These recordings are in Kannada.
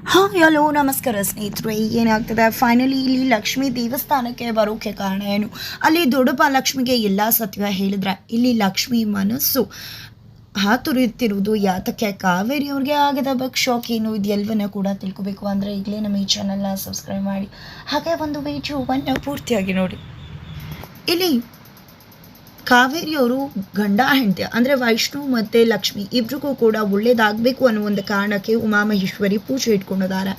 ಹಾಯ್ ಹಲೋ ನಮಸ್ಕಾರ ಸ್ನೇಹಿತರೆ ಏನಾಗ್ತದೆ ಫೈನಲಿ ಇಲ್ಲಿ ಲಕ್ಷ್ಮಿ ದೇವಸ್ಥಾನಕ್ಕೆ ಬರೋಕ್ಕೆ ಕಾರಣ ಏನು ಅಲ್ಲಿ ದೊಡ್ಡಪ್ಪ ಲಕ್ಷ್ಮಿಗೆ ಎಲ್ಲ ಸತ್ಯ ಹೇಳಿದ್ರೆ ಇಲ್ಲಿ ಲಕ್ಷ್ಮಿ ಮನಸ್ಸು ಹಾತುರಿಯುತ್ತಿರುವುದು ಯಾತಕ್ಕೆ ಕಾವೇರಿ ಅವ್ರಿಗೆ ಆಗದ ಬಗ್ಗೆ ಶಾಕ್ ಏನು ಇದೆಲ್ಲವನ್ನ ಕೂಡ ತಿಳ್ಕೊಬೇಕು ಅಂದರೆ ಈಗಲೇ ನಮ್ಮ ಈ ಚಾನಲ್ನ ಸಬ್ಸ್ಕ್ರೈಬ್ ಮಾಡಿ ಹಾಗೆ ಒಂದು ವಿಡಿಯೋವನ್ನು ಪೂರ್ತಿಯಾಗಿ ನೋಡಿ ಇಲ್ಲಿ ಕಾವೇರಿಯವರು ಗಂಡ, ಹೆಂಡತಿ, ಅಂದರೆ ವೈಷ್ಣು ಮತ್ತು ಲಕ್ಷ್ಮಿ ಇಬ್ರಿಗೂ ಕೂಡ ಒಳ್ಳೇದಾಗಬೇಕು ಅನ್ನೋ ಒಂದು ಕಾರಣಕ್ಕೆ ಉಮಾಮಹೇಶ್ವರಿ ಪೂಜೆ ಇಟ್ಕೊಂಡಿದ್ದಾರೆ.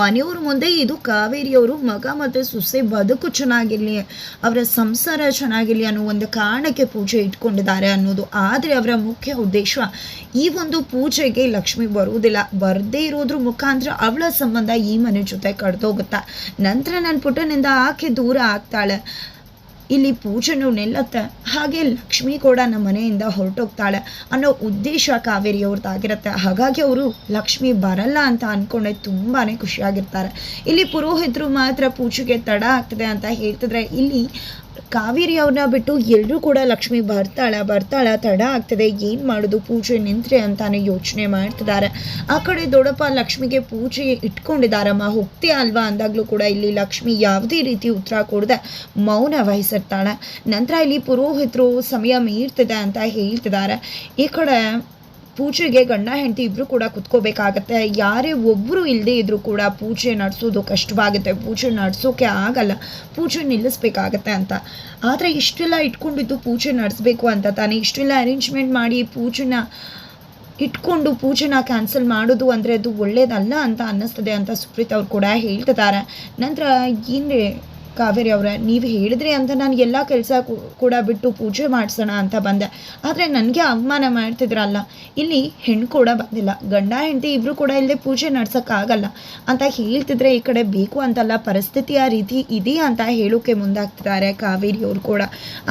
ಮನೆಯವ್ರ ಮುಂದೆ ಇದು ಕಾವೇರಿಯವರು ಮಗ ಮತ್ತು ಸೊಸೆ ಬದುಕು ಚೆನ್ನಾಗಿರಲಿ, ಅವರ ಸಂಸಾರ ಚೆನ್ನಾಗಿರಲಿ ಅನ್ನೋ ಒಂದು ಕಾರಣಕ್ಕೆ ಪೂಜೆ ಇಟ್ಕೊಂಡಿದ್ದಾರೆ ಅನ್ನೋದು. ಆದರೆ ಅವರ ಮುಖ್ಯ ಉದ್ದೇಶ ಈ ಒಂದು ಪೂಜೆಗೆ ಲಕ್ಷ್ಮಿ ಬರುವುದಿಲ್ಲ. ಬರದೇ ಇರೋದ್ರ ಮುಖಾಂತರ ಅವಳ ಸಂಬಂಧ ಈ ಮನೆ ಜೊತೆ ಕಡ್ದೋಗುತ್ತಾ. ನಂತರ ನನ್ನ ಪುಟ್ಟನಿಂದ ಆಕೆ ದೂರ ಆಗ್ತಾಳೆ. ಇಲ್ಲಿ ಪೂಜೆನೂ ನಿಲ್ಲತ್ತೆ. ಹಾಗೆ ಲಕ್ಷ್ಮಿ ಕೂಡ ನಮ್ಮ ಮನೆಯಿಂದ ಹೊರಟೋಗ್ತಾಳೆ ಅನ್ನೋ ಉದ್ದೇಶ ಕಾವೇರಿಯವ್ರದ್ದಾಗಿರುತ್ತೆ. ಹಾಗಾಗಿ ಅವರು ಲಕ್ಷ್ಮಿ ಬರಲ್ಲ ಅಂತ ಅಂದ್ಕೊಂಡೆ ತುಂಬಾ ಖುಷಿಯಾಗಿರ್ತಾರೆ. ಇಲ್ಲಿ ಪುರೋಹಿತರು ಮಾತ್ರ ಪೂಜೆಗೆ ತಡ ಆಗ್ತದೆ ಅಂತ ಹೇಳ್ತಿದ್ರೆ ಇಲ್ಲಿ ಕಾವೇರಿ ಅವ್ರನ್ನ ಬಿಟ್ಟು ಎಲ್ಲರೂ ಕೂಡ ಲಕ್ಷ್ಮಿ ಬರ್ತಾಳ ಬರ್ತಾಳ, ತಡ ಆಗ್ತದೆ, ಏನು ಮಾಡೋದು, ಪೂಜೆ ನಿಂತ್ರೆ ಅಂತಾನೆ ಯೋಚನೆ ಮಾಡ್ತಿದ್ದಾರೆ ಆ ಕಡೆ ದೊಡ್ಡಪ್ಪ ಲಕ್ಷ್ಮಿಗೆ ಪೂಜೆ ಇಟ್ಕೊಂಡಿದ್ದಾರಮ್ಮ ಹೋಗ್ತೀಯ ಅಲ್ವಾ? ಅಂದಾಗಲೂ ಕೂಡ ಇಲ್ಲಿ ಲಕ್ಷ್ಮಿ ಯಾವುದೇ ರೀತಿ ಉತ್ತರ ಕೊಡದೆ ಮೌನ ವಹಿಸಿರ್ತಾಳೆ. ನಂತರ ಇಲ್ಲಿ ಪುರೋಹಿತರು ಸಮಯ ಮೀರ್ತಿದೆ ಅಂತ ಹೇಳ್ತಿದ್ದಾರೆ ಈ ಕಡೆ ಪೂಜೆಗೆ ಗಂಡ, ಹೆಂಡತಿ ಇಬ್ಬರು ಕೂಡ ಕುತ್ಕೋಬೇಕಾಗತ್ತೆ. ಯಾರೇ ಒಬ್ಬರು ಇಲ್ಲದೆ ಇದ್ರೂ ಕೂಡ ಪೂಜೆ ನಡೆಸೋದು ಕಷ್ಟವಾಗುತ್ತೆ. ಪೂಜೆ ನಡೆಸೋಕೆ ಆಗಲ್ಲ. ಪೂಜೆ ನಿಲ್ಲಿಸ್ಬೇಕಾಗತ್ತೆ ಅಂತ. ಆದರೆ ಇಷ್ಟೆಲ್ಲ ಇಟ್ಕೊಂಡಿದ್ದು ಪೂಜೆ ನಡೆಸಬೇಕು ಅಂತ ತಾನೇ. ಇಷ್ಟೆಲ್ಲ ಅರೇಂಜ್ಮೆಂಟ್ ಮಾಡಿ ಪೂಜೆನ ಇಟ್ಕೊಂಡು ಪೂಜೆನ ಕ್ಯಾನ್ಸಲ್ ಮಾಡೋದು ಅಂದರೆ ಅದು ಒಳ್ಳೇದಲ್ಲ ಅಂತ ಅನ್ನಿಸ್ತದೆ ಅಂತ ಸುಪ್ರೀತ್ ಅವ್ರು ಕೂಡ ಹೇಳ್ತಿದ್ದಾರೆ. ನಂತರ ಏನ್ರಿ ಕಾವೇರಿ ಅವರೇ, ನೀವು ಹೇಳಿದ್ರಿ ಅಂತ ನಾನು ಎಲ್ಲ ಕೆಲಸ ಕೂಡ ಬಿಟ್ಟು ಪೂಜೆ ಮಾಡಿಸೋಣ ಅಂತ ಬಂದೆ. ಆದರೆ ನನಗೆ ಅವಮಾನ ಮಾಡ್ತಿದ್ರಲ್ಲ. ಇಲ್ಲಿ ಹೆಣ್ಣು ಕೂಡ ಬಂದಿಲ್ಲ. ಗಂಡ, ಹೆಂಡತಿ ಇಬ್ಬರು ಕೂಡ ಇಲ್ಲದೆ ಪೂಜೆ ನಡ್ಸೋಕ್ಕಾಗಲ್ಲ ಅಂತ ಹೇಳ್ತಿದ್ರೆ ಈ ಕಡೆ ಬೇಕು ಅಂತಲ್ಲ, ಪರಿಸ್ಥಿತಿ ಆ ರೀತಿ ಇದೆ ಅಂತ ಹೇಳೋಕ್ಕೆ ಮುಂದಾಗ್ತಿದ್ದಾರೆ ಕಾವೇರಿ ಅವರು ಕೂಡ.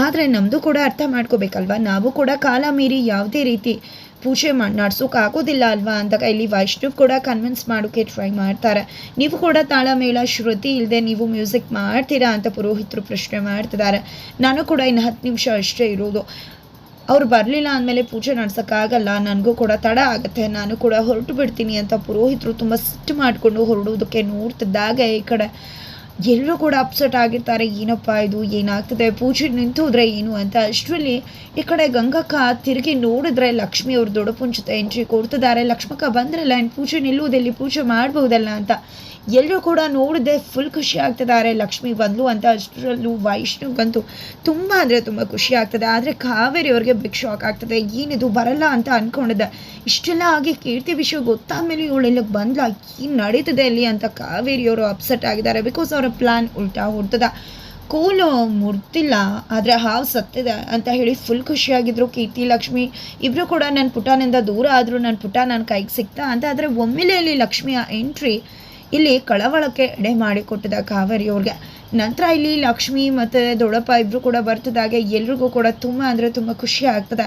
ಆದರೆ ನಮ್ಮದು ಕೂಡ ಅರ್ಥ ಮಾಡ್ಕೋಬೇಕಲ್ವ? ನಾವು ಕೂಡ ಕಾಲ ಮೀರಿ ಯಾವುದೇ ರೀತಿ ಪೂಜೆ ಮಾಡಿ ನಡ್ಸೋಕ್ಕಾಗೋದಿಲ್ಲ ಅಲ್ವಾ ಅಂದಾಗ ಇಲ್ಲಿ ವೈಷ್ಣವ್ ಕೂಡ ಕನ್ವಿನ್ಸ್ ಮಾಡೋಕ್ಕೆ ಟ್ರೈ ಮಾಡ್ತಾರೆ. ನೀವು ಕೂಡ ತಾಳಮೇಳ, ಶ್ರುತಿ ಇಲ್ಲದೆ ನೀವು ಮ್ಯೂಸಿಕ್ ಮಾಡ್ತೀರಾ ಅಂತ ಪುರೋಹಿತರು ಪ್ರಶ್ನೆ ಮಾಡ್ತಿದ್ದಾರೆ. ನಾನು ಕೂಡ ಇನ್ನು ಹತ್ತು ನಿಮಿಷ ಅಷ್ಟೇ ಇರೋದು. ಅವ್ರು ಬರಲಿಲ್ಲ ಅಂದಮೇಲೆ ಪೂಜೆ ನಡ್ಸೋಕ್ಕಾಗಲ್ಲ, ನನಗೂ ಕೂಡ ತಡ ಆಗುತ್ತೆ, ನಾನು ಕೂಡ ಹೊರಟು ಬಿಡ್ತೀನಿ ಅಂತ ಪುರೋಹಿತರು ತುಂಬ ಸಿಟ್ಟು ಮಾಡಿಕೊಂಡು ಹೊರಡೋದಕ್ಕೆ ನೋಡ್ತಿದ್ದಾಗ ಈ ಕಡೆ. ಎಲ್ಲರೂ ಕೂಡ ಅಪ್ಸೆಟ್ ಆಗಿರ್ತಾರೆ. ಏನಪ್ಪ ಇದು? ಏನಾಗ್ತದೆ? ಪೂಜೆ ನಿಂತೋದ್ರೆ ಏನು ಅಂತ. ಅಷ್ಟರಲ್ಲಿ ಈ ಕಡೆ ಗಂಗಕ್ಕ ತಿರುಗಿ ನೋಡಿದ್ರೆ ಲಕ್ಷ್ಮಿ ಅವ್ರ ದೊಡ್ಡಪ್ಪನ ಎಂಟ್ರಿ ಕೊಡ್ತಿದ್ದಾರೆ. ಲಕ್ಷ್ಮಕ್ಕ ಬಂದ್ರಲ್ಲ ಏನು ಪೂಜೆ ನಿಲ್ಲುವುದಲ್ಲಿ ಪೂಜೆ ಮಾಡ್ಬೋದಲ್ಲ ಅಂತ. ಎಲ್ಲರೂ ಕೂಡ ನೋಡಿದೆ ಫುಲ್ ಖುಷಿ ಆಗ್ತಿದ್ದಾರೆ. ಲಕ್ಷ್ಮಿ ಬಂದ್ಲು ಅಂತ ಅಷ್ಟರಲ್ಲೂ ವೈಷ್ಣವ್ಗಂತೂ ತುಂಬ ಅಂದರೆ ತುಂಬ ಖುಷಿ ಆಗ್ತದೆ. ಆದರೆ ಕಾವೇರಿ ಅವ್ರಿಗೆ ಬಿಗ್ ಶಾಕ್ ಆಗ್ತದೆ. ಏನಿದು ಬರಲ್ಲ ಅಂತ ಅಂದ್ಕೊಂಡಿದ್ದೆ ಇಷ್ಟೆಲ್ಲ ಆಗಿ ಕೀರ್ತಿ ವಿಷಯ ಗೊತ್ತಾದ್ಮೇಲೆ ಇವಳು ಇವಳೆಲ್ಲ ಬಂದ್ಲ. ಏನು ನಡೀತದೆ ಅಲ್ಲಿ ಅಂತ ಕಾವೇರಿಯವರು ಅಪ್ಸೆಟ್ ಆಗಿದ್ದಾರೆ. ಬಿಕಾಸ್ ಅವರ ಪ್ಲ್ಯಾನ್ ಉಲ್ಟಾ ಹೊಡ್ತದ. ಕೋಲು ಮುರ್ತಿಲ್ಲ. ಆದರೆ ಹಾವು ಸತ್ತಿದೆ ಅಂತ ಹೇಳಿ ಫುಲ್ ಖುಷಿಯಾಗಿದ್ರು ಕೀರ್ತಿ, ಲಕ್ಷ್ಮಿ. ಇಬ್ಬರು ಕೂಡ ನನ್ನ ಪುಟಾನಿಂದ ದೂರ ಆದರೂ. ನನ್ನ ಪುಟ ನನ್ನ ಕೈಗೆ ಸಿಗ್ತಾ ಅಂತ. ಆದರೆ ಒಮ್ಮೆಲೆ ಅಲ್ಲಿ ಲಕ್ಷ್ಮಿಯ ಎಂಟ್ರಿ ಇಲ್ಲಿ ಕಳವಳಕ್ಕೆ ಎಡೆ ಮಾಡಿಕೊಟ್ಟಿದ ಕಾವೇರಿ ಅವ್ರಿಗೆ ನಂತರ ಇಲ್ಲಿ ಲಕ್ಷ್ಮಿ ಮತ್ತು ದೊಡ್ಡಪ್ಪ ಇಬ್ಬರು ಕೂಡ ಬರ್ತದಾಗ ಎಲ್ರಿಗೂ ಕೂಡ ತುಂಬ ಅಂದರೆ ತುಂಬ ಖುಷಿ ಆಗ್ತದೆ.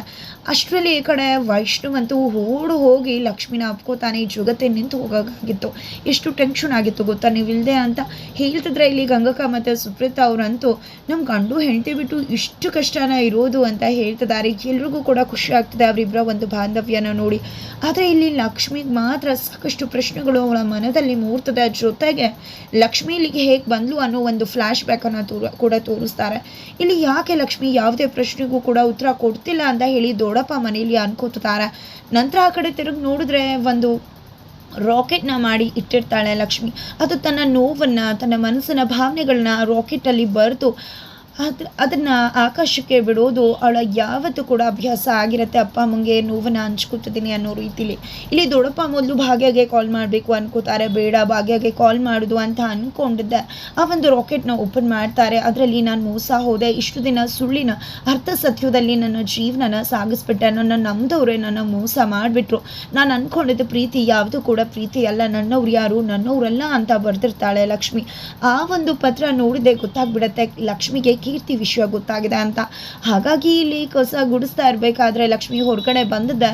ಅಷ್ಟರಲ್ಲಿ ಈ ಕಡೆ ವೈಷ್ಣವಂತೂ ಓಡು ಹೋಗಿ ಲಕ್ಷ್ಮಿನ ಅಪ್ಕೋತಾನೆ ಈ ಜಗತ್ತೆ ನಿಂತು ಹೋಗೋಕ್ಕಾಗಿತ್ತು ಎಷ್ಟು ಟೆನ್ಷನ್ ಆಗಿತ್ತು ಗೊತ್ತಾ? ನೀವಿಲ್ಲದೆ ಅಂತ ಹೇಳ್ತಿದ್ರೆ ಇಲ್ಲಿ ಗಂಗಕ್ಕ ಮತ್ತು ಸುಪ್ರೀತಾ ಅವರಂತೂ ನಮ್ಮ ಗಂಡು ಹೆಂಡತಿ ಬಿಟ್ಟು ಇಷ್ಟು ಕಷ್ಟನ ಇರೋದು ಅಂತ ಹೇಳ್ತಿದ್ದಾರೆ. ಎಲ್ರಿಗೂ ಕೂಡ ಖುಷಿ ಆಗ್ತದೆ ಅವರಿಬ್ಬರ ಒಂದು ಬಾಂಧವ್ಯನ ನೋಡಿ. ಆದರೆ ಇಲ್ಲಿ ಲಕ್ಷ್ಮಿಗೆ ಮಾತ್ರ ಸಾಕಷ್ಟು ಪ್ರಶ್ನೆಗಳು ಅವಳ ಮನದಲ್ಲಿ ಮೂರ್ತದ ಜೊತೆಗೆ ಲಕ್ಷ್ಮಿ ಇಲ್ಲಿಗೆ ಹೇಗೆ ಬಂದ್ಲು ಅನ್ನೋ ಒಂದು ಫ್ಲ್ಯಾಶ್ ಬ್ಯಾಕನ್ನು ತೋರ, ಕೂಡ ತೋರಿಸ್ತಾರೆ. ಇಲ್ಲಿ ಯಾಕೆ ಲಕ್ಷ್ಮಿ ಯಾವುದೇ ಪ್ರಶ್ನೆಗೂ ಕೂಡ ಉತ್ತರ ಕೊಡ್ತಿಲ್ಲ ಅಂತ ಹೇಳಿ ದೊಡ್ಡಪ್ಪ ಮನೆಯಲ್ಲಿ ಅನ್ಕೋತಾರೆ ನಂತರ ಆ ಕಡೆ ತಿರುಗಿ ನೋಡಿದ್ರೆ ಒಂದು ರಾಕೆಟ್ನ ಮಾಡಿ ಇಟ್ಟಿರ್ತಾಳೆ ಲಕ್ಷ್ಮಿ. ಅದು ತನ್ನ ನೋವನ್ನು, ತನ್ನ ಮನಸ್ಸಿನ ಭಾವನೆಗಳನ್ನ ರಾಕೆಟಲ್ಲಿ ಬರೆದು ಅದು ಅದನ್ನು ಆಕಾಶಕ್ಕೆ ಬಿಡೋದು ಅವಳ ಯಾವತ್ತೂ ಕೂಡ ಅಭ್ಯಾಸ ಆಗಿರುತ್ತೆ. ಅಪ್ಪ ಅಮ್ಮಂಗೆ ನೋವನ್ನು ಹಂಚ್ಕೊತಿದ್ದೀನಿ ಅನ್ನೋ ರೀತಿಲಿ. ಇಲ್ಲಿ ದೊಡ್ಡಪ್ಪ ಮೊದಲು ಭಾಗ್ಯಗೆ ಕಾಲ್ ಮಾಡಬೇಕು ಅನ್ಕೋತಾರೆ. ಬೇಡ, ಭಾಗ್ಯಗೆ ಕಾಲ್ ಮಾಡೋದು ಅಂತ ಅಂದ್ಕೊಂಡಿದ್ದೆ ಆ ಒಂದು ರಾಕೆಟ್ನ ಓಪನ್ ಮಾಡ್ತಾರೆ. ಅದರಲ್ಲಿ ನಾನು ಮೋಸ ಹೋದೆ. ಇಷ್ಟು ದಿನ ಸುಳ್ಳಿನ, ಅರ್ಥ ಸತ್ಯದಲ್ಲಿ ನನ್ನ ಜೀವನನ ಸಾಗಿಸ್ಬಿಟ್ಟೆ. ನನ್ನ ನಮ್ಮದವ್ರೆ ನನ್ನ ಮೋಸ ಮಾಡಿಬಿಟ್ರು. ನಾನು ಅಂದ್ಕೊಂಡಿದ್ದ ಪ್ರೀತಿ ಯಾವುದು ಕೂಡ ಪ್ರೀತಿ ಅಲ್ಲ. ನನ್ನವ್ರು ಯಾರು? ನನ್ನವರಲ್ಲ ಅಂತ ಬರೆದಿರ್ತಾಳೆ ಲಕ್ಷ್ಮಿ. ಆ ಒಂದು ಪತ್ರ ನೋಡಿದೆ ಗೊತ್ತಾಗ್ಬಿಡತ್ತೆ. ಲಕ್ಷ್ಮಿಗೆ ಕೀರ್ತಿ ವಿಷಯ ಗೊತ್ತಾಗಿದೆ ಅಂತ. ಹಾಗಾಗಿ ಇಲ್ಲಿ ಕಸ ಗುಡಿಸ್ತಾ ಇರಬೇಕಾದ್ರೆ ಲಕ್ಷ್ಮಿ ಹೊರಗಡೆ ಬಂದಿದ್ದೆ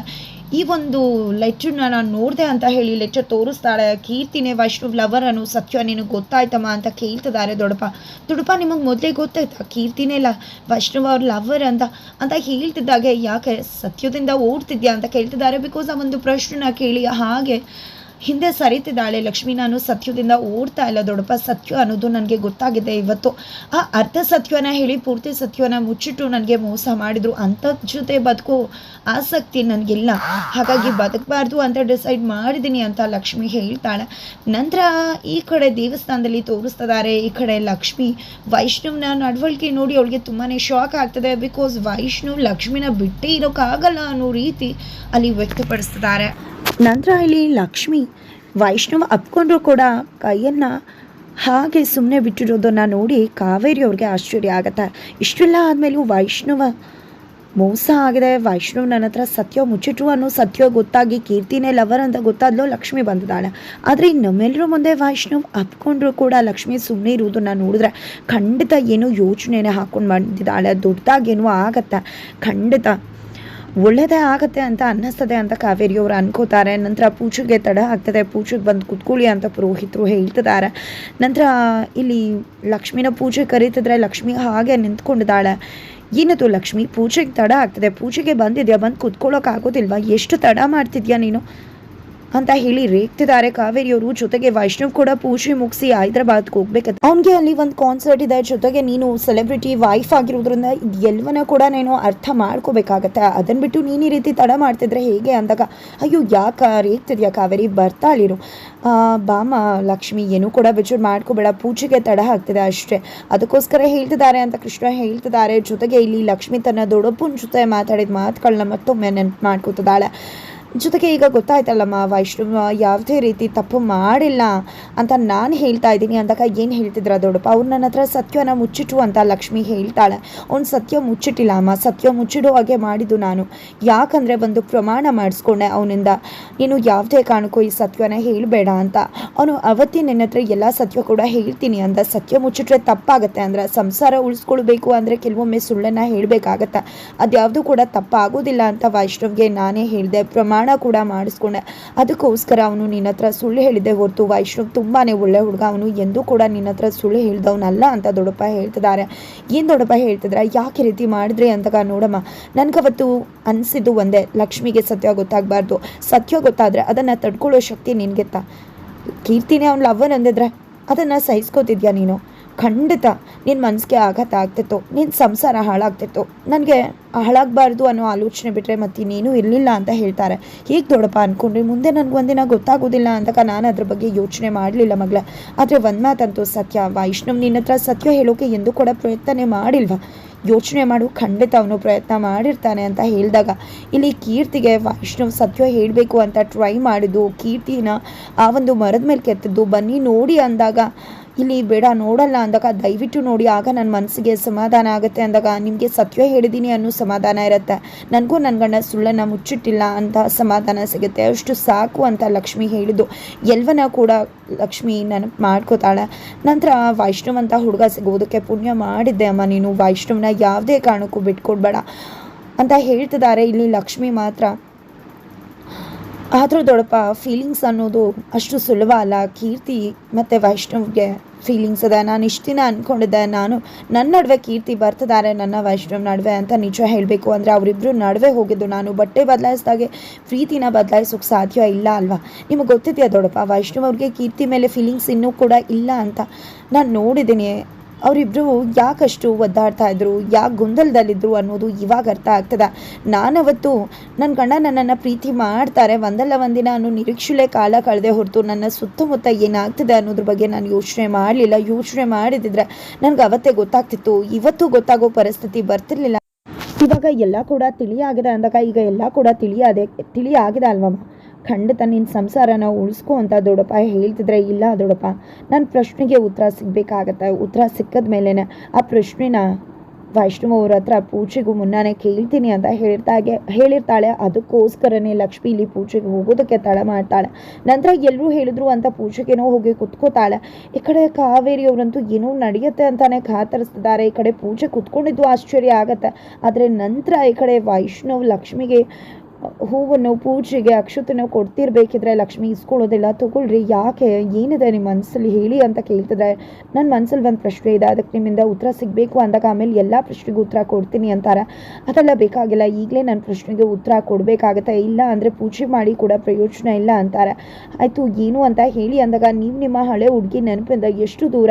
ಈ ಒಂದು ಲೆಟ್ರನ್ನ ನಾನು ನೋಡಿದೆ ಅಂತ ಹೇಳಿ ಲೆಟ್ರ್ ತೋರಿಸ್ತಾಳೆ. ಕೀರ್ತಿನೇ ವೈಷ್ಣವ್ ಲವರ್ ಅನ್ನು ಸತ್ಯ ನಿನಗೆ ಗೊತ್ತಾಯ್ತಮ್ಮ ಅಂತ ಕೇಳ್ತಿದ್ದಾರೆ ದೊಡ್ಡಪ್ಪ. ದೊಡ್ಡಪ್ಪ, ನಿಮಗೆ ಮೊದಲೇ ಗೊತ್ತಾಯ್ತಾ? ಕೀರ್ತಿನೇ ಇಲ್ಲ. ವೈಷ್ಣವ್ ಅವ್ರ ಲವರ್ ಅಂತ ಅಂತ ಹೇಳ್ತಿದ್ದಾಗೆ, ಯಾಕೆ ಸತ್ಯದಿಂದ ಓಡ್ತಿದ್ಯಾ ಅಂತ ಕೇಳ್ತಿದ್ದಾರೆ ಬಿಕಾಸ್ ಆ ಒಂದು ಪ್ರಶ್ನೆನ ಕೇಳಿ ಹಾಗೆ. ಹಿಂದೆ ಸರಿತಿದ್ದಾಳೆ. ಲಕ್ಷ್ಮಿ, ನಾನು ಸತ್ಯದಿಂದ ಓಡ್ತಾ ಇಲ್ಲ ದೊಡ್ಡಪ್ಪ. ಸತ್ಯ ಅನ್ನೋದು ನನಗೆ ಗೊತ್ತಾಗಿದೆ ಇವತ್ತು. ಆ ಅರ್ಧ ಸತ್ಯವನ್ನ ಹೇಳಿ, ಪೂರ್ತಿ ಸತ್ಯವನ್ನ ಮುಚ್ಚಿಟ್ಟು ನನಗೆ ಮೋಸ ಮಾಡಿದ್ರು. ಅಂಥ ಜೊತೆ ಬದುಕು ಆಸಕ್ತಿ ನನಗಿಲ್ಲ. ಹಾಗಾಗಿ ಬದುಕಬಾರ್ದು ಅಂತ ಡಿಸೈಡ್ ಮಾಡಿದ್ದೀನಿ ಅಂತ ಲಕ್ಷ್ಮಿ ಹೇಳ್ತಾಳೆ. ನಂತರ ಈ ಕಡೆ ದೇವಸ್ಥಾನದಲ್ಲಿ ತೋರಿಸ್ತಿದ್ದಾರೆ. ಈ ಕಡೆ ಲಕ್ಷ್ಮಿ, ವೈಷ್ಣವ್ನ ನಡವಳಿಕೆ ನೋಡಿ ಅವಳಿಗೆ ತುಂಬಾ ಶಾಕ್ ಆಗ್ತದೆ. ಬಿಕಾಸ್ ವೈಷ್ಣವ್ ಲಕ್ಷ್ಮಿನ ಬಿಟ್ಟೇ ಇರೋಕ್ಕಾಗಲ್ಲ ಅನ್ನೋ ರೀತಿ ಅಲ್ಲಿ ವ್ಯಕ್ತಪಡಿಸ್ತಿದ್ದಾರೆ. ನಂತರ ಇಲ್ಲಿ ಲಕ್ಷ್ಮಿ, ವೈಷ್ಣವ ಅಪ್ಕೊಂಡ್ರು ಕೂಡ ಕೈಯನ್ನು ಹಾಗೆ ಸುಮ್ಮನೆ ಬಿಟ್ಟಿರೋದನ್ನು ನೋಡಿ ಕಾವೇರಿ ಅವ್ರಿಗೆ ಆಶ್ಚರ್ಯ ಆಗುತ್ತೆ. ಇಷ್ಟೆಲ್ಲ ಆದಮೇಲೂ ವೈಷ್ಣವ ಮೋಸ ಆಗಿದೆ. ವೈಷ್ಣವ್ ನನ್ನ ಹತ್ರ ಸತ್ಯ ಮುಚ್ಚಿಟ್ರು ಅನ್ನೋ ಸತ್ಯ ಗೊತ್ತಾಗಿ ಕೀರ್ತಿನೇ ಲವರ್ ಅಂತ ಗೊತ್ತಾದ್ಲು ಲಕ್ಷ್ಮಿ ಬಂದಿದ್ದಾಳೆ. ಆದರೆ ನಮ್ಮೆಲ್ಲರೂ ಮುಂದೆ ವೈಷ್ಣವ್ ಅಪ್ಕೊಂಡ್ರು ಕೂಡ ಲಕ್ಷ್ಮಿ ಸುಮ್ಮನೆ ಇರುವುದನ್ನು ನೋಡಿದ್ರೆ ಖಂಡಿತ ಏನೋ ಯೋಚನೆನೇ ಹಾಕೊಂಡು ಬಂದಿದ್ದಾಳೆ. ದೊಡ್ಡದಾಗೇನೋ ಆಗತ್ತೆ. ಖಂಡಿತ. ಒಳ್ಳೇದೇ ಆಗುತ್ತೆ ಅಂತ ಅನ್ನಿಸ್ತದೆ ಅಂತ ಕಾವೇರಿಯವರು ಅನ್ಕೋತಾರೆ. ನಂತರ ಪೂಜೆಗೆ ತಡ ಆಗ್ತದೆ. ಪೂಜೆಗೆ ಬಂದು ಕುತ್ಕೊಳ್ಳಿ ಅಂತ ಪುರೋಹಿತರು ಹೇಳ್ತಿದ್ದಾರೆ. ನಂತರ ಇಲ್ಲಿ ಲಕ್ಷ್ಮಿನ ಪೂಜೆ ಕರೀತಿದ್ರೆ ಲಕ್ಷ್ಮಿ ಹಾಗೆ ನಿಂತ್ಕೊಂಡಿದ್ದಾಳೆ. ಏನದು ಲಕ್ಷ್ಮಿ? ಪೂಜೆಗೆ ತಡ ಆಗ್ತದೆ. ಪೂಜೆಗೆ ಬಂದಿದ್ಯಾ? ಬಂದು ಕುತ್ಕೊಳ್ಳೋಕೆ ಆಗೋದಿಲ್ವಾ? ಎಷ್ಟು ತಡ ಮಾಡ್ತಿದ್ಯಾ ನೀನು? ಅಂತ ಹೇಳಿ ರೇಗ್ತಿದ್ದಾರೆ. ಕಾವೇರಿಯವರು ಜೊತೆಗೆ ವೈಷ್ಣವ್ ಕೂಡ ಪೂಜೆ ಮುಗಿಸಿ ಹೈದ್ರಾಬಾದ್ಗೆ ಹೋಗ್ಬೇಕಂತ. ಅವ್ನಿಗೆ ಅಲ್ಲಿ ಒಂದು ಕಾನ್ಸರ್ಟ್ ಇದೆ. ಜೊತೆಗೆ ನೀನು ಸೆಲೆಬ್ರಿಟಿ ವೈಫ್ ಆಗಿರೋದ್ರಿಂದ ಎಲ್ಲವನ್ನ ಕೂಡ ನೀನು ಅರ್ಥ ಮಾಡ್ಕೋಬೇಕಾಗತ್ತೆ. ಅದನ್ನ ಬಿಟ್ಟು ನೀನು ಈ ರೀತಿ ತಡ ಮಾಡ್ತಿದ್ರೆ ಹೇಗೆ ಅಂದಾಗ ಅಯ್ಯೋ ಯಾಕ ರೇಗ್ತಿದ್ಯಾ ಕಾವೇರಿ? ಬರ್ತಾ ಆ, ಬಾಮ ಲಕ್ಷ್ಮಿ ಏನೂ ಕೂಡ ಬೇಜಾರು ಮಾಡ್ಕೋಬೇಡ. ಪೂಜೆಗೆ ತಡ ಆಗ್ತಿದೆ ಅಷ್ಟೇ. ಅದಕ್ಕೋಸ್ಕರ ಹೇಳ್ತಿದ್ದಾರೆ ಅಂತ ಕೃಷ್ಣ ಹೇಳ್ತಿದ್ದಾರೆ. ಜೊತೆಗೆ ಇಲ್ಲಿ ಲಕ್ಷ್ಮಿ ತನ್ನ ದೊಡ್ಡಪ್ಪನ ಜೊತೆ ಮಾತಾಡಿದ ಮಾತುಗಳನ್ನ ಮತ್ತೊಮ್ಮೆ ನೆನ್ಪು ಮಾಡ್ಕೋತಿದ್ದಾಳೆ. ಜೊತೆಗೆ ಈಗ ಗೊತ್ತಾಯ್ತಲ್ಲಮ್ಮ ವೈಷ್ಣವ ಯಾವುದೇ ರೀತಿ ತಪ್ಪು ಮಾಡಿಲ್ಲ ಅಂತ ನಾನು ಹೇಳ್ತಾ ಇದ್ದೀನಿ ಅಂದಾಗ ಏನು ಹೇಳ್ತಿದ್ರ ದೊಡ್ಡಪ್ಪ? ಅವ್ರು ನನ್ನ ಹತ್ರ ಸತ್ಯನ ಮುಚ್ಚಿಟ್ಟು ಅಂತ ಲಕ್ಷ್ಮಿ ಹೇಳ್ತಾಳೆ. ಅವ್ನು ಸತ್ಯ ಮುಚ್ಚಿಟ್ಟಿಲ್ಲ ಅಮ್ಮ. ಸತ್ಯ ಮುಚ್ಚಿಡೋ ಹಾಗೆ ಮಾಡಿದ್ದು ನಾನು. ಯಾಕಂದರೆ ಒಂದು ಪ್ರಮಾಣ ಮಾಡಿಸ್ಕೊಂಡೆ ಅವನಿಂದ. ನೀನು ಯಾವುದೇ ಕಾರಣಕ್ಕೂ ಈ ಸತ್ಯನ ಹೇಳಬೇಡ ಅಂತ. ಅವನು ಅವತ್ತಿ ನಿನ್ನ ಹತ್ರ ಎಲ್ಲ ಸತ್ಯ ಕೂಡ ಹೇಳ್ತೀನಿ ಅಂದ. ಸತ್ಯ ಮುಚ್ಚಿಟ್ರೆ ತಪ್ಪಾಗತ್ತೆ ಅಂದರೆ ಸಂಸಾರ ಉಳಿಸ್ಕೊಳ್ಬೇಕು ಅಂದರೆ ಕೆಲವೊಮ್ಮೆ ಸುಳ್ಳನ್ನು ಹೇಳಬೇಕಾಗತ್ತೆ. ಅದ್ಯಾವುದು ಕೂಡ ತಪ್ಪಾಗೋದಿಲ್ಲ ಅಂತ ವೈಷ್ಣವ್ಗೆ ನಾನೇ ಹೇಳಿದೆ. ಪ್ರಮಾಣ ಕೂಡ ಮಾಡಿಸ್ಕೊಂಡೆ. ಅದಕ್ಕೋಸ್ಕರ ಅವನು ನಿನ್ನ ಹತ್ರ ಸುಳ್ಳು ಹೇಳಿದ್ದೆ ಹೊರತು ವೈಷ್ಣವ್ ತುಂಬಾ ಒಳ್ಳೆ ಹುಡುಗ. ಅವನು ಎಂದೂ ಕೂಡ ನಿನ್ನ ಹತ್ರ ಸುಳ್ಳು ಹೇಳ್ದವನಲ್ಲ ಅಂತ ದೊಡ್ಡಪ್ಪ ಹೇಳ್ತಿದ್ದಾರೆ. ಏನು ದೊಡ್ಡಪ್ಪ ಹೇಳ್ತಿದ್ರ? ಯಾಕೆ ರೀತಿ ಮಾಡಿದ್ರಿ ಅಂತ ನೋಡಮ್ಮ. ನನಗವತ್ತು ಅನಿಸಿದ್ದು ಒಂದೇ, ಲಕ್ಷ್ಮಿಗೆ ಸತ್ಯ ಗೊತ್ತಾಗಬಾರ್ದು. ಸತ್ಯ ಗೊತ್ತಾದರೆ ಅದನ್ನು ತಡ್ಕೊಳ್ಳೋ ಶಕ್ತಿ ನಿನಗೆತ್ತ? ಕೀರ್ತಿನೇ ಅವ್ನು ಲವ್ವನ್ ಅಂದಿದ್ರೆ ಅದನ್ನು ಸಹಿಸ್ಕೋತಿದ್ಯಾ ನೀನು? ಖಂಡಿತ ನಿನ್ನ ಮನಸ್ಸಿಗೆ ಆಘಾತ ಆಗ್ತಿತ್ತು ನಿನ್ನ ಸಂಸಾರ ಹಾಳಾಗ್ತಿತ್ತು. ನನಗೆ ಹಾಳಾಗಬಾರ್ದು ಅನ್ನೋ ಆಲೋಚನೆ ಬಿಟ್ಟರೆ ನೀನು ಇರಲಿಲ್ಲ ಅಂತ ಹೇಳ್ತಾರೆ. ಹೀಗೆ ದೊಡ್ಡಪ್ಪ ಅಂದ್ಕೊಂಡ್ರಿ ಮುಂದೆ ನನಗೆ ಒಂದಿನ ಗೊತ್ತಾಗೋದಿಲ್ಲ ಅಂತಕ ನಾನು ಅದ್ರ ಬಗ್ಗೆ ಯೋಚನೆ ಮಾಡಲಿಲ್ಲ ಮಗಳ. ಆದರೆ ಒಂದು ಮಾತಂತೂ ಸತ್ಯ, ವೈಷ್ಣವ್ ನಿನ್ನ ಹತ್ರ ಸತ್ಯ ಹೇಳೋಕೆ ಎಂದು ಕೂಡ ಪ್ರಯತ್ನನೇ ಮಾಡಿಲ್ವಾ? ಯೋಚನೆ ಮಾಡು, ಖಂಡಿತ ಅವನು ಪ್ರಯತ್ನ ಮಾಡಿರ್ತಾನೆ ಅಂತ ಹೇಳಿದಾಗ. ಇಲ್ಲಿ ಕೀರ್ತಿಗೆ ವೈಷ್ಣವ್ ಸತ್ಯ ಹೇಳಬೇಕು ಅಂತ ಟ್ರೈ ಮಾಡಿದ್ದು, ಕೀರ್ತಿನ ಆ ಒಂದು ಮರದ ಮೇಲೆ ಕೆತ್ತದ್ದು, ಬನ್ನಿ ನೋಡಿ ಅಂದಾಗ ಇಲ್ಲಿ ಬೇಡ, ನೋಡಲ್ಲ ಅಂದಾಗ ದಯವಿಟ್ಟು ನೋಡಿ, ಆಗ ನನ್ನ ಮನಸ್ಸಿಗೆ ಸಮಾಧಾನ ಆಗುತ್ತೆ ಅಂದಾಗ ನಿಮಗೆ ಸತ್ಯ ಹೇಳಿದ್ದೀನಿ ಅನ್ನೋ ಸಮಾಧಾನ ಇರುತ್ತೆ. ನನಗೂ ನನ್ನ ಗಂಡ ಸುಳ್ಳನ್ನು ಮುಚ್ಚಿಟ್ಟಿಲ್ಲ ಅಂತ ಸಮಾಧಾನ ಸಿಗುತ್ತೆ. ಅಷ್ಟು ಸಾಕು ಅಂತ ಲಕ್ಷ್ಮಿ ಹೇಳಿದ್ದು. ಎಲ್ವನ ಕೂಡ ಲಕ್ಷ್ಮಿ ನೆನಪು ಮಾಡ್ಕೋತಾಳೆ. ನಂತರ ವೈಷ್ಣವಂತ ಹುಡುಗ ಸಿಗೋದಕ್ಕೆ ಪುಣ್ಯ ಮಾಡಿದ್ದೆ ಅಮ್ಮ ನೀನು. ವೈಷ್ಣವನ ಯಾವುದೇ ಕಾರಣಕ್ಕೂ ಬಿಟ್ಕೊಡ್ಬೇಡ ಅಂತ ಹೇಳ್ತಿದ್ದಾರೆ. ಇಲ್ಲಿ ಲಕ್ಷ್ಮಿ ಮಾತ್ರ. ಆದರೂ ದೊಡ್ಡಪ್ಪ ಫೀಲಿಂಗ್ಸ್ ಅನ್ನೋದು ಅಷ್ಟು ಸುಲಭ ಅಲ್ಲ. ಕೀರ್ತಿ ಮತ್ತು ವೈಷ್ಣವ್ಗೆ ಫೀಲಿಂಗ್ಸ್ ಅದ, ನಾನು ಇಷ್ಟು ದಿನ ಅಂದ್ಕೊಂಡಿದ್ದೆ ನಾನು ನನ್ನ ನಡುವೆ ಕೀರ್ತಿ ಬರ್ತಿದ್ದಾರೆ ನನ್ನ ವೈಷ್ಣವ್ ನಡುವೆ ಅಂತ ನಿಜ ಹೇಳಬೇಕು ಅಂದರೆ ಅವರಿಬ್ಬರು ನಡುವೆ ಹೋಗಿದ್ದು ನಾನು ಬಟ್ಟೆ ಬದಲಾಯಿಸಿದಾಗೆ, ಪ್ರೀತಿನ ಬದಲಾಯಿಸೋಕೆ ಸಾಧ್ಯ ಇಲ್ಲ ಅಲ್ವಾ? ನಿಮಗೆ ಗೊತ್ತಿದೆಯಾ ದೊಡ್ಡಪ್ಪ ವೈಷ್ಣವ್ ಅವ್ರಿಗೆ ಕೀರ್ತಿ ಮೇಲೆ ಫೀಲಿಂಗ್ಸ್ ಇನ್ನೂ ಕೂಡ ಇಲ್ಲ ಅಂತ. ನಾನು ನೋಡಿದ್ದೀನಿ ಅವರಿಬ್ಬರು ಯಾಕಷ್ಟು ಒದ್ದಾಡ್ತಾ ಇದ್ರು, ಯಾಕೆ ಗೊಂದಲದಲ್ಲಿದ್ದರು ಅನ್ನೋದು ಇವಾಗ ಅರ್ಥ ಆಗ್ತದೆ. ನಾನವತ್ತು ನನ್ನ ಗಂಡ ನನ್ನನ್ನು ಪ್ರೀತಿ ಮಾಡ್ತಾರೆ, ಒಂದಲ್ಲ ಒಂದಿನ ಅನ್ನೋ ನಿರೀಕ್ಷೆಲೆ ಕಾಲ ಕಳೆದೆ ಹೊರತು ನನ್ನ ಸುತ್ತಮುತ್ತ ಏನಾಗ್ತದೆ ಅನ್ನೋದ್ರ ಬಗ್ಗೆ ನಾನು ಯೋಚನೆ ಮಾಡಲಿಲ್ಲ. ಯೋಚನೆ ಮಾಡಿದ್ರೆ ನನಗೆ ಅವತ್ತೇ ಗೊತ್ತಾಗ್ತಿತ್ತು. ಇವತ್ತು ಗೊತ್ತಾಗೋ ಪರಿಸ್ಥಿತಿ ಬರ್ತಿರ್ಲಿಲ್ಲ. ಇವಾಗ ಎಲ್ಲ ಕೂಡ ತಿಳಿಯಾಗಿದೆ ಅಂದಾಗ ಈಗ ಎಲ್ಲ ಕೂಡ ತಿಳಿಯಾದೆ, ತಿಳಿಯಾಗಿದೆ ಅಲ್ವಮ್ಮ ಖಂಡಿತ ನಿನ್ನ ಸಂಸಾರನ ಉಳಿಸ್ಕೊ ಅಂತ ದೊಡಪ್ಪ ಹೇಳ್ತಿದ್ರೆ ಇಲ್ಲ ದೊಡಪ್ಪ ನನ್ನ ಪ್ರಶ್ನೆಗೆ ಉತ್ತರ ಸಿಗಬೇಕಾಗತ್ತೆ. ಉತ್ತರ ಸಿಕ್ಕದ ಮೇಲೇ ಆ ಪ್ರಶ್ನೆನ ವೈಷ್ಣವ ಅವ್ರ ಹತ್ರ ಪೂಜೆಗೂ ಮುನ್ನಾನೇ ಕೇಳ್ತೀನಿ ಅಂತ ಹೇಳ್ತಾಗೆ, ಹೇಳಿರ್ತಾಳೆ. ಅದಕ್ಕೋಸ್ಕರನೇ ಲಕ್ಷ್ಮಿ ಇಲ್ಲಿ ಪೂಜೆಗೆ ಹೋಗೋದಕ್ಕೆ ತಡ ಮಾಡ್ತಾಳೆ. ನಂತರ ಎಲ್ಲರೂ ಹೇಳಿದ್ರು ಅಂತ ಪೂಜೆಗೇನೋ ಹೋಗಿ ಕುತ್ಕೋತಾಳೆ. ಈ ಕಡೆ ಕಾವೇರಿ ಅವರಂತೂ ಏನೋ ನಡೆಯುತ್ತೆ ಅಂತಾನೆ ಕಾತರಿಸ್ತಿದ್ದಾರೆ. ಈ ಕಡೆ ಪೂಜೆ ಕುತ್ಕೊಂಡಿದ್ದು ಆಶ್ಚರ್ಯ ಆಗತ್ತೆ. ಆದರೆ ನಂತರ ಈ ಕಡೆ ವೈಷ್ಣವ್ ಲಕ್ಷ್ಮಿಗೆ ಹೂವನ್ನು ಪೂಜೆಗೆ, ಅಕ್ಷತನ ಕೊಡ್ತಿರ್ಬೇಕಿದ್ರೆ ಲಕ್ಷ್ಮಿ ಇಸ್ಕೊಳ್ಳೋದಿಲ್ಲ. ತಗೊಳ್ರಿ, ಯಾಕೆ? ಏನಿದೆ ನಿಮ್ಮ ಮನಸ್ಸಲ್ಲಿ ಹೇಳಿ ಅಂತ ಕೇಳ್ತಿದ್ರೆ ನನ್ನ ಮನಸ್ಸಲ್ಲಿ ಒಂದು ಪ್ರಶ್ನೆ ಇದೆ. ಅದಕ್ಕೆ ನಿಮ್ಮಿಂದ ಉತ್ತರ ಸಿಗಬೇಕು ಅಂದಾಗ ಆಮೇಲೆ ಎಲ್ಲ ಪ್ರಶ್ನೆಗೂ ಉತ್ತರ ಕೊಡ್ತೀನಿ ಅಂತಾರೆ. ಅದೆಲ್ಲ ಬೇಕಾಗಿಲ್ಲ. ಈಗಲೇ ನನ್ನ ಪ್ರಶ್ನೆಗೆ ಉತ್ತರ ಕೊಡಬೇಕಾಗತ್ತೆ. ಇಲ್ಲ ಅಂದರೆ ಪೂಜೆ ಮಾಡಿ ಕೂಡ ಪ್ರಯೋಜನ ಇಲ್ಲ ಅಂತಾರೆ. ಆಯಿತು, ಏನು ಅಂತ ಹೇಳಿ ಅಂದಾಗ, ನೀವು ನಿಮ್ಮ ಹಳೆ ಹುಡುಗಿ ನೆನಪಿಂದ ಎಷ್ಟು ದೂರ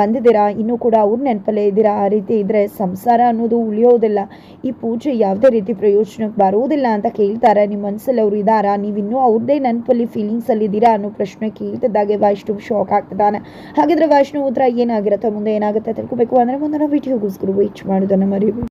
ಬಂದಿದ್ದೀರಾ? ಇನ್ನೂ ಕೂಡ ಅವ್ರ ನೆನಪಲ್ಲೇ ಇದ್ದೀರಾ? ಆ ರೀತಿ ಇದ್ದರೆ ಸಂಸಾರ ಅನ್ನೋದು ಉಳಿಯೋದಿಲ್ಲ. ಈ ಪೂಜೆ ಯಾವುದೇ ರೀತಿ ಪ್ರಯೋಜನಕ್ಕೆ ಬರೋದಿಲ್ಲ ಅಂತ ಕೇಳ್ತಾರೆ. ನಿಮ್ಮ ಮನಸ್ಸಲ್ಲಿ ಅವ್ರು ಇದ್ದಾರಾ ನೀವು ಇನ್ನೂ ಅವ್ರದ್ದೇ ನೆನಪಲ್ಲಿ ಫೀಲಿಂಗ್ಸಲ್ಲಿ ಇದ್ದೀರಾ ಅನ್ನೋ ಪ್ರಶ್ನೆ ಕೇಳ್ತಿದ್ದಾಗೆ ವೈಷ್ಣವ್ ಶಾಕ್ ಆಗ್ತಿದ್ದಾನೆ. ಹಾಗಿದ್ರೆ ವೈಷ್ಣವ್ ಉತ್ತರ ಏನಾಗಿರುತ್ತೆ ಮುಂದೆ ಏನಾಗುತ್ತೆ ತಿಳ್ಕೊಬೇಕು. ಅಂದರೆ ಮುಂದಿನ ವಿಡಿಯೋಗೋಸ್ಕರ ವೇಟ್ ಮಾಡೋದನ್ನು ಮರಿಬೇಡಿ.